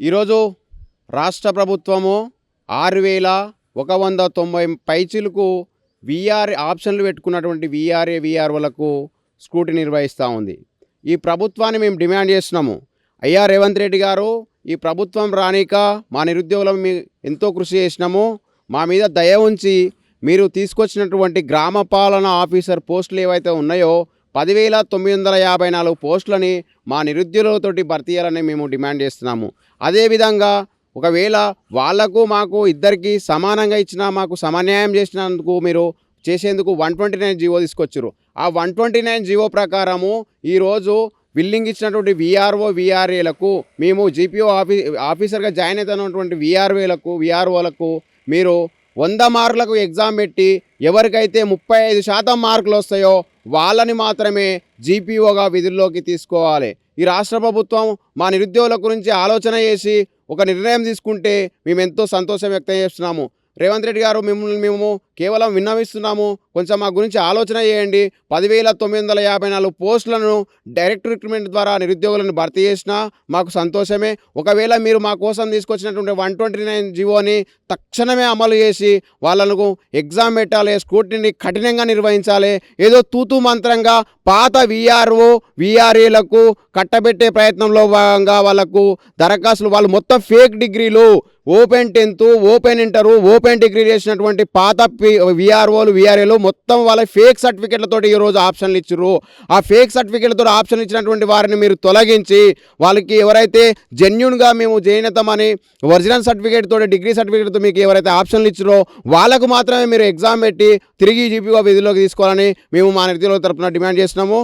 ఈరోజు రాష్ట్ర ప్రభుత్వము ఆరు వేల ఒక వంద తొంభై పైచీలకు విఆర్ ఆప్షన్లు పెట్టుకున్నటువంటి విఆర్ఏ విఆర్ఓలకు స్కూటీ నిర్వహిస్తూ ఉంది. ఈ ప్రభుత్వాన్ని మేము డిమాండ్ చేస్తున్నాము. అయ్యా రేవంత్ రెడ్డి గారు ఈ ప్రభుత్వం రానిక మా నిరుద్యోగులం మీ ఎంతో కృషి చేసినాము. మా మీద దయ ఉంచి మీరు తీసుకొచ్చినటువంటి గ్రామ పాలన ఆఫీసర్ పోస్టులు ఏవైతే ఉన్నాయో పదివేల తొమ్మిది వందల యాభై నాలుగు పోస్టులని మా నిరుద్యోగులతోటి భర్తీ చేయాలని మేము డిమాండ్ చేస్తున్నాము. అదేవిధంగా ఒకవేళ వాళ్ళకు మాకు ఇద్దరికి సమానంగా ఇచ్చినా మాకు సమన్యాయం చేసినందుకు మీరు చేసేందుకు వన్ ట్వంటీ నైన్ జీవో తీసుకొచ్చారు. ఆ వన్ ట్వంటీ నైన్ జీవో ప్రకారము ఈరోజు బిల్డింగ్ ఇచ్చినటువంటి విఆర్ఓ విఆర్ఏలకు మేము జీపీఓ ఆఫీ ఆఫీసర్గా జాయిన్ అవుతున్నటువంటి విఆర్ఓలకు విఆర్ఓలకు మీరు వంద మార్కులకు ఎగ్జామ్ పెట్టి ఎవరికైతే ముప్పై ఐదు శాతం మార్కులు వస్తాయో వాళ్ళని మాత్రమే జీపీఓగా విధుల్లోకి తీసుకోవాలి. ఈ రాష్ట్ర ప్రభుత్వం మా నిరుద్యోగుల గురించి ఆలోచన చేసి ఒక నిర్ణయం తీసుకుంటే మేము ఎంతో సంతోషం వ్యక్తం చేస్తున్నాము. రేవంత్ రెడ్డి గారు మిమ్మల్ని మేము కేవలం విన్నవిస్తున్నాము. కొంచెం మా గురించి ఆలోచన చేయండి. పదివేల తొమ్మిది వందల యాభై నాలుగు పోస్టులను డైరెక్ట్ రిక్రూట్మెంట్ ద్వారా నిరుద్యోగులను భర్తీ చేసినా మాకు సంతోషమే. ఒకవేళ మీరు మా కోసం తీసుకొచ్చినటువంటి వన్ ట్వంటీ నైన్ జీవోని తక్షణమే అమలు చేసి వాళ్ళకు ఎగ్జామ్ పెట్టాలి స్కూటీని కఠినంగా నిర్వహించాలి. ఏదో తూతు మంత్రంగా పాత విఆర్ఓ విఆర్ఏలకు కట్టబెట్టే ప్రయత్నంలో భాగంగా వాళ్ళకు దరఖాస్తులు వాళ్ళు మొత్తం ఫేక్ డిగ్రీలు open tenth open inter open degree చేసినటువంటి పాత విఆర్ఓలు విఆర్ఏలు మొత్తం వాళ్ళ ఫేక్ సర్టిఫికెట్లతో ఈరోజు ఆప్షన్లు ఇచ్చారు ఆ ఫేక్ సర్టిఫికెట్లతో ఆప్షన్లు ఇచ్చినటువంటి వారిని మీరు తొలగించి వాళ్ళకి ఎవరైతే జెన్యున్గా మేము జైనతమని ఒరిజినల్ సర్టిఫికేట్తో తోటి డిగ్రీ సర్టిఫికేట్తో మీకు ఎవరైతే ఆప్షన్లు ఇచ్చారో వాళ్ళకు మాత్రమే మీరు ఎగ్జామ్ పెట్టి తిరిగి జీపీగా విధిలోకి తీసుకోవాలని మేము మా నిరుద్యోగుల తరపున డిమాండ్ చేస్తున్నాము.